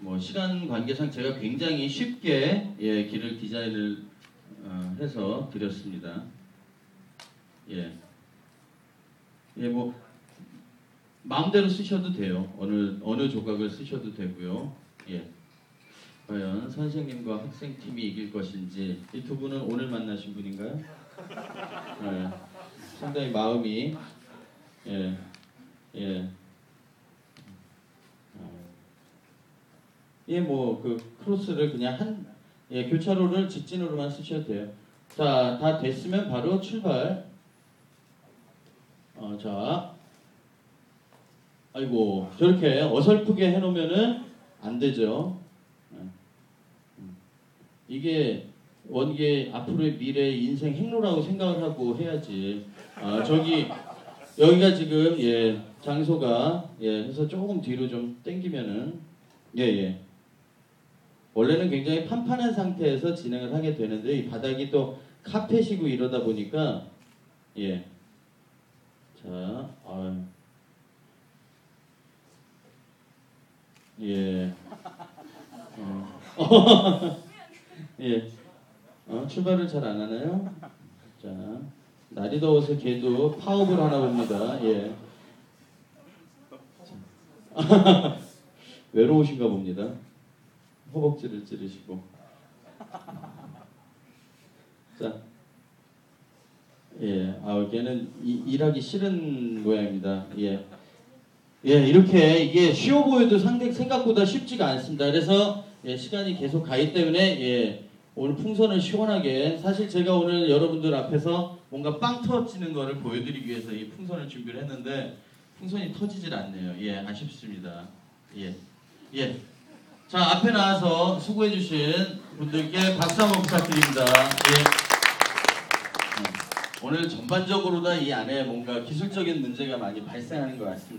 뭐 시간 관계상 제가 굉장히 쉽게 예, 길을 디자인을 어, 해서 드렸습니다. 예. 예, 뭐 마음대로 쓰셔도 돼요. 어느 어느 조각을 쓰셔도 되고요. 예. 과연 선생님과 학생 팀이 이길 것인지 이 두 분은 오늘 만나신 분인가요? 예. 상당히 마음이 예. 예. 예, 뭐 그 크로스를 그냥 한 예, 교차로를 직진으로만 쓰셔도 돼요. 자, 다 됐으면 바로 출발. 어, 자, 아이고 저렇게 어설프게 해놓으면은 안 되죠. 예. 음. 이게 원계 앞으로의 미래 인생 행로라고 생각을 하고 해야지. 아, 저기 여기가 지금 예 장소가 예 해서 조금 뒤로 좀 당기면은 예 예. 원래는 굉장히 판판한 상태에서 진행을 하게 되는데 이 바닥이 또 카펫이고 이러다 보니까 예. 자, 아유. 예. 어. 예. 어, 출발을 잘 안 하나요? 자, 날이 더워서 걔도 파업을 하나 봅니다. 예. 자. 외로우신가 봅니다. 허벅지를 찌르시고. 자. 예, 아, 이- 일하기 싫은 모양입니다. 예. 예, 이렇게 이게 쉬워 보여도 상대 생각보다 쉽지가 않습니다. 그래서 예, 시간이 계속 가기 때문에 예, 오늘 풍선을 시원하게 사실 제가 오늘 여러분들 앞에서 뭔가 빵 터지는 거를 보여드리기 위해서 이 풍선을 준비를 했는데 풍선이 터지질 않네요. 예, 아쉽습니다. 예, 예. 자 앞에 나와서 수고해주신 분들께 박수 한번 부탁드립니다. 예. 음, 오늘 전반적으로 다 이 안에 뭔가 기술적인 문제가 많이 발생하는 것 같습니다.